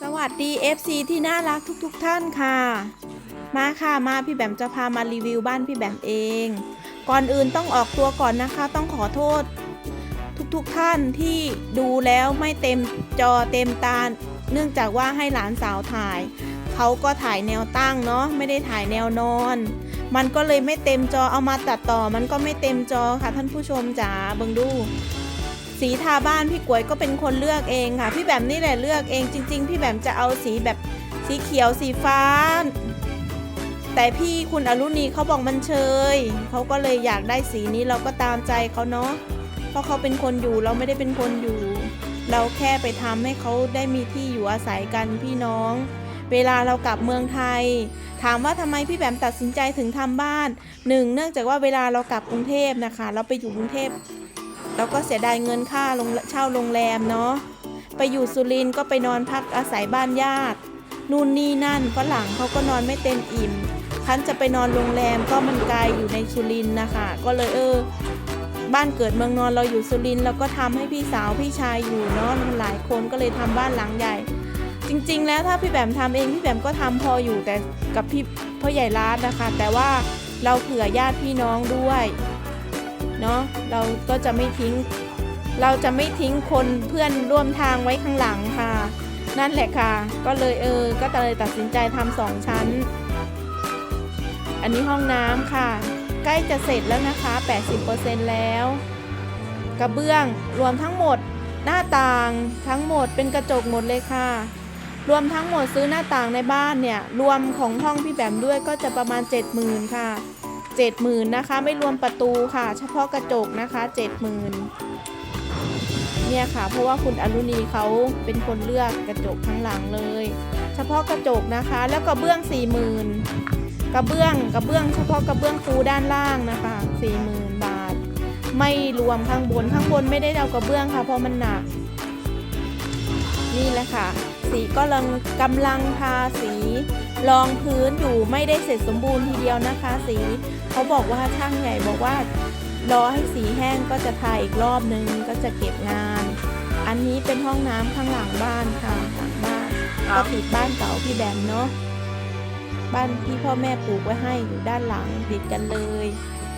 สวัสดี FC ที่น่ารักทุกๆทท่านค่ะ มาค่ะมาพี่แบมจะพามารีวิวบ้านพี่แบมเอง ก่อนอื่นต้องออกตัวก่อนนะคะ ต้องขอโทษ ทุกๆทท่านที่ดูแล้วไม่เต็มจอเต็มตา เนื่องจากว่าให้หลานสาวถ่าย เขาก็ถ่ายแนวตั้งเนาะไม่ได้ถ่ายแนวนอน มันก็เลยไม่เต็มจอเอามาตัดต่อ มันก็ไม่เต็มจอค่ะท่านผู้ชมจ๋าเบิ่งดู สีทาบ้านพี่กวยก็เป็นคนเลือกเองค่ะ พี่แบมนี่แหละเลือกเองจริง ๆ พี่แบมจะเอาสีแบบสีเขียวสีฟ้า แต่พี่คุณอรุณีเขาบอกมันเชยเขาก็เลยอยากได้สีนี้เราก็ตามใจเขาเนาะเพราะเขาเป็นคนอยู่เราไม่ได้เป็นคนอยู่ เราแค่ไปทำให้เขาได้มีที่อยู่อาศัยกันพี่น้อง เวลาเรากลับเมืองไทย ถามว่าทำไมพี่แบมตัดสินใจถึงทำบ้านหนึ่งเนื่องจากว่าเวลาเรากลับกรุงเทพนะคะ เราไปอยู่กรุงเทพ เราก็เสียดายเงินค่าเช่าโรงแรมเนาะไปอยู่สุรินก็ไปนอนพักอาศัยบ้านญาตินู่นนี่นั่นฝรั่งเขาก็นอนไม่เต็มอิ่มคันจะไปนอนโรงแรมก็มันไกลอยู่ในสุรินนะคะ ก็เลยเออ บ้านเกิดเมืองนอนเราอยู่สุรินทร์เราก็ทำให้พี่สาวพี่ชายอยู่เนาะมันหลายคนก็เลยทำบ้านหลังใหญ่ จริง ๆ แล้วถ้าพี่แบมทำเองพี่แบมก็ทำพออยู่แต่กับพี่พ่อใหญ่ร้านนะคะ แต่ว่าเราเผื่อญาติพี่น้องด้วย เนาะเราก็จะไม่ทิ้ง เราจะไม่ทิ้งคนเพื่อนร่วมทางไว้ข้างหลังค่ะ นั่นแหละค่ะ ก็เลยเออ ก็เลยตัดสินใจทำสองชั้น อันนี้ห้องน้ำค่ะ ใกล้จะเสร็จแล้วนะคะ 80%แล้ว กระเบื้องรวมทั้งหมดหน้าต่างทั้งหมดเป็นกระจกหมดเลยค่ะ รวมทั้งหมดซื้อหน้าต่างในบ้านเนี่ย รวมของห้องพี่แบมด้วยก็จะประมาณ 70,000 ค่ะ เจ็ดหมื่นนะคะ ไม่รวมประตูค่ะ เฉพาะกระจกนะคะเจ็ดหมื่นเนี่ยค่ะ เพราะว่าคุณอรุณีเขาเป็นคนเลือกกระจกทั้งหลังเลย เฉพาะกระจกนะคะ แล้วกระเบื้องสี่หมื่นกระเบื้องกระเบื้องเฉพาะกระเบื้องปูด้านล่างนะคะสี่หมื่นบาท ไม่รวมข้างบนข้างบนไม่ได้เอากระเบื้องค่ะ เพราะมันหนัก นี่แหละค่ะ สีก็ลังกำลังทาสี รองพื้นอยู่ไม่ได้เสร็จสมบูรณ์ทีเดียวนะคะ สีเขาบอกว่าช่างใหญ่บอกว่ารอให้สีแห้งก็จะทาอีกรอบนึงก็จะเก็บงาน อันนี้เป็นห้องน้ำข้างหลังบ้านค่ะหลังบ้านก็ติดบ้านเก่าพี่แบมเนาะบ้านที่พ่อแม่ปลูกไว้ให้อยู่ด้านหลังติดกันเลย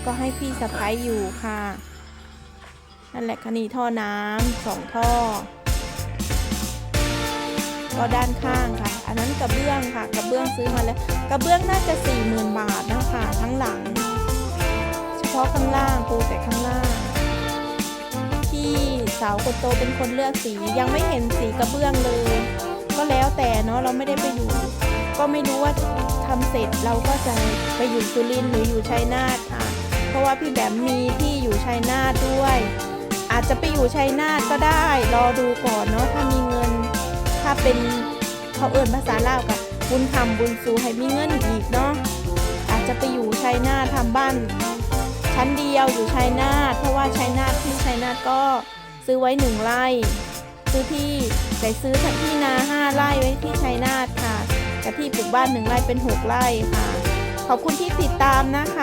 ก็ให้พี่สะพ้ายอยู่ค่ะนั่นแหละคะนี่ท่อน้ำสองท่อ ก็ด้านข้างค่ะ อันนั้นกระเบื้องค่ะ กระเบื้องซื้อมาแล้ว กระเบื้องน่าจะ4ี่หมื่นบาทนะคะ ทั้งหลัง เฉพาะข้างล่างปูแต่ข้างล่าง ที่สาวคนโตเป็นคนเลือกสียังไม่เห็นสีกระเบื้องเลย ก็แล้วแต่เนาะเราไม่ได้ไปอยู่ ก็ไม่รู้ว่าทำเสร็จเราก็จะไปอยู่สุรินทร์หรืออยู่ชัยนาทค่ะ เพราะว่าพี่แบมมีที่อยู่ชัยนาทด้วย อาจจะไปอยู่ชัยนาทก็ได้ รอดูก่อนเนาะถ้ามีเงิน เป็นเขาเอิญภาษาลาวกับบุญทำบุญสูให้มีเงินอีกเนาะอาจจะไปอยู่ชัยนาททำบ้าน ชั้นเดียวอยู่ชัยนาทเพราะว่าชัยนาทที่ชัยนาทก็ซื้อไว้หนึ่งไร่ซื้อที่แต่ซื้อที่นาห้าไร่ไว้ที่ชัยนาทค่ะแต่ที่ปลูกบ้านหนึ่งไร่เป็นหกไร่ค่ะ ขอบคุณที่ติดตามนะคะ